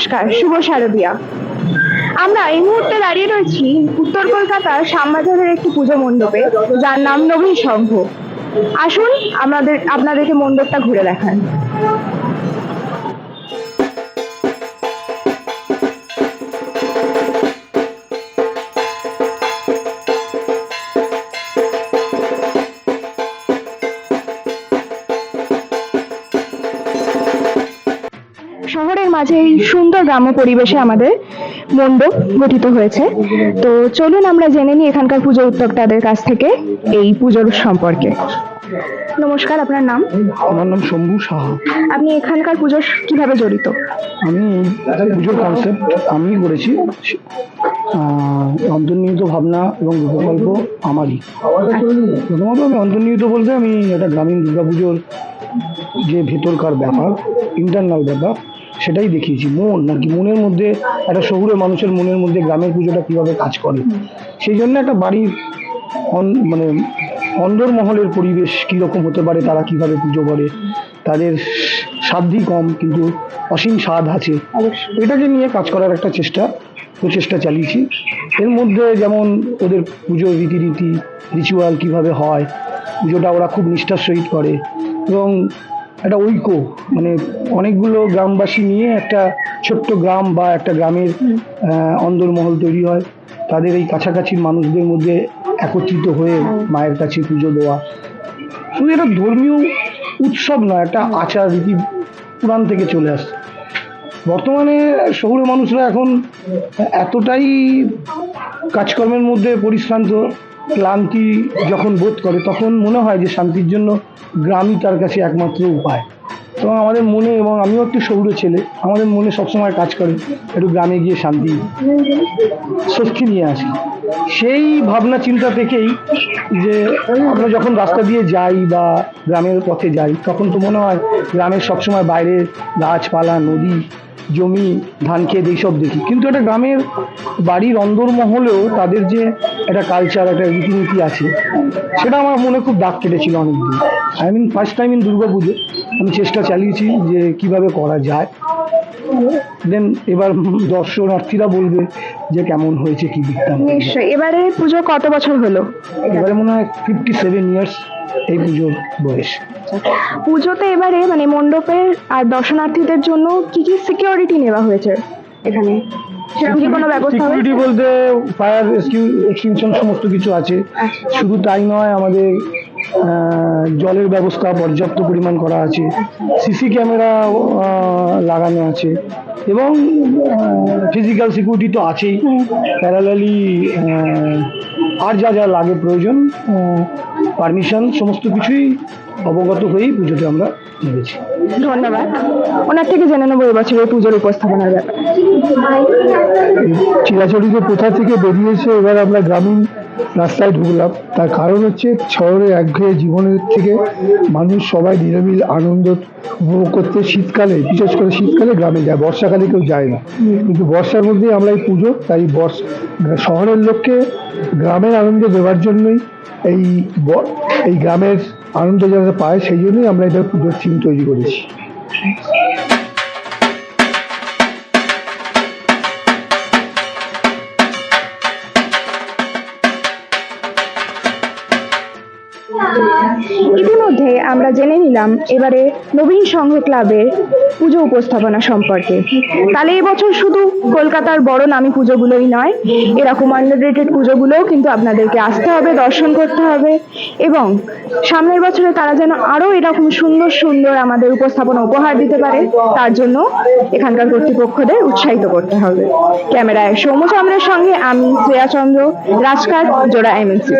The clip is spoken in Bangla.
নমস্কার, শুভ শারদিয়া। আমরা এই মুহূর্তে দাঁড়িয়ে রয়েছি উত্তর কলকাতার শ্যামবাজারের একটি পুজো মণ্ডপে, যার নাম নবীন সংঘ আসুন, আমাদের আপনাদেরকে মণ্ডপটা ঘুরে দেখান। মাঝে এই সুন্দর গ্রাম্য পরিবেশে আমাদের মণ্ডপ গঠিত হয়েছে। তো চলুন আমরা জেনে নিই এখানকার পুজো উদ্যোক্তাদের কাছ থেকে এই পুজোর সম্পর্কে। নমস্কার আপনার নাম? আমার নাম শম্ভু সাহা। আপনি এখানকার পুজোর কীভাবে জড়িত? আমি পুজোর কনসেপ্ট আমি করেছি। অন্তর্নিহিত ভাবনা এবং রূপকল্প আমারই। প্রথমত আমি অন্তর্নিহিত বলতে আমি একটা গ্রামীণ দুর্গাপুজোর যে ভেতরকার ব্যাপার ইন্টারনাল ব্যাপার সেটাই দেখিয়েছি মন নাকি মনের মধ্যে একটা শহুরে মানুষের মনের মধ্যে গ্রামের পুজোটা কীভাবে কাজ করে? সেই জন্য একটা বাড়ির মানে অন্দরমহলের পরিবেশ কীরকম হতে পারে তারা কীভাবে পুজো করে? তাদের সাধ্যই কম কিন্তু অসীম স্বাদ আছে। এটাকে নিয়ে কাজ করার একটা চেষ্টা প্রচেষ্টা চালিয়েছি। এর মধ্যে যেমন ওদের পুজোর রীতিনীতি রিচুয়াল কীভাবে হয় পুজোটা ওরা খুব নিষ্ঠার সহিত করে। এবং একটা ঐক্য মানে অনেকগুলো গ্রামবাসী নিয়ে একটা ছোট্ট গ্রাম বা একটা গ্রামের অন্দরমহল তৈরি হয়। তাদের এই কাছাকাছি মানুষদের মধ্যে একত্রিত হয়ে মায়ের কাছে পুজো দেওয়া। শুধু এটা ধর্মীয় উৎসব নয়, একটা আচার রীতি পুরাণ থেকে চলে আসছে। বর্তমানে শহুরে মানুষরা এখন এতটাই কাজকর্মের মধ্যে পরিশ্রান্ত ক্লান্তি যখন বোধ করে, তখন মনে হয় যে শান্তির জন্য গ্রামই তার কাছে একমাত্র উপায়। তো আমাদের মনে এবং আমিও একটু শহুরে ছেলে, আমাদের মনে সবসময় কাজ করে একটু গ্রামে গিয়ে শান্তি, স্বস্তি নিয়ে আসি। সেই ভাবনা চিন্তা থেকেই যে আমরা যখন রাস্তা দিয়ে যাই বা গ্রামের পথে যাই, তখন তো মনে হয় গ্রামের সবসময় বাইরে গাছপালা, নদী জমি, ধান ক্ষেত এইসব দেখি। কিন্তু একটা গ্রামের বাড়ির অন্দরমহলেও তাদের যে একটা কালচার একটা রীতিনীতি আছে, সেটা আমার মনে খুব দাগ কেটেছিল অনেকদিন। I mean first time in Durga Pujo আমি চেষ্টা চালিয়েছি যে কীভাবে করা যায়। দেন এবার দর্শনার্থীরা বলবে যে কেমন হয়েছে কি বৃত্তান্ত। নিশ্চয়ই। এবারে পুজো কত বছর হলো? এবারে মনে হয় ফিফটি সেভেন ইয়ার্স এই পুজোর বয়স। পুজোতে এবারে মানে মণ্ডপের আর দর্শনার্থীদের জন্য কি কি সিকিউরিটি নেওয়া হয়েছে এখানে? সিকিউরিটি বলতে ফায়ার রেস্কিউ এক্সটিংশন সমস্ত কিছু আছে। আচ্ছা। শুধু তাই নয় আমাদের আহ, জলের ব্যবস্থা পর্যাপ্ত পরিমাণ করা আছে। সিসি ক্যামেরা লাগানো আছে। এবং ফিজিক্যাল সিকিউরিটি তো আছেই। প্যারালালি আর যা যা লাগে প্রয়োজন পারমিশন সমস্ত কিছুই অবগত হয়েই পুজোতে আমরা নেমেছি। ধন্যবাদ। ওনার থেকে জেনে নেব এবছরের পুজোর উপস্থাপনার ব্যাপারে। চিরাচরিত প্রথা থেকে বেরিয়েছে এবার আমরা গ্রামীণ রাস্তায় ঢুকলাম। তার কারণ হচ্ছে শহরে একঘেয়ে জীবনের থেকে মানুষ সবাই নিরবিল আনন্দ উপভোগ করতে শীতকালে, বিশেষ করে শীতকালে গ্রামে যায়, বর্ষাকালে কেউ যায় না। কিন্তু বর্ষার মধ্যেই আমরা এই পুজো, তাই বর্ষ, শহরের লোককে গ্রামের আনন্দ দেওয়ার জন্যই এই এই গ্রামের আনন্দ যারা পায়, সেই জন্যই আমরা এটা পুজোর থিম তৈরি করেছি। ইতিমধ্যে আমরা জেনে নিলাম এবারে নবীন সংঘ ক্লাবের পুজো উপস্থাপনা সম্পর্কে। তাহলে এবছর শুধু কলকাতার বড় নামী পুজোগুলোই নয়, এরকম আন্ডাররেটেড পুজোগুলোও কিন্তু আপনাদেরকে আসতে হবে, দর্শন করতে হবে এবং সামনের বছরে তারা যেন আরও এরকম সুন্দর সুন্দর আমাদের উপস্থাপনা উপহার দিতে পারে, তার জন্য এখানকার কর্তৃপক্ষদের উৎসাহিত করতে হবে। ক্যামেরায় সৌম্য চন্দ্রের সঙ্গে আমি শ্রেয়া চন্দ্র রাজকার জোড়া এমএনসি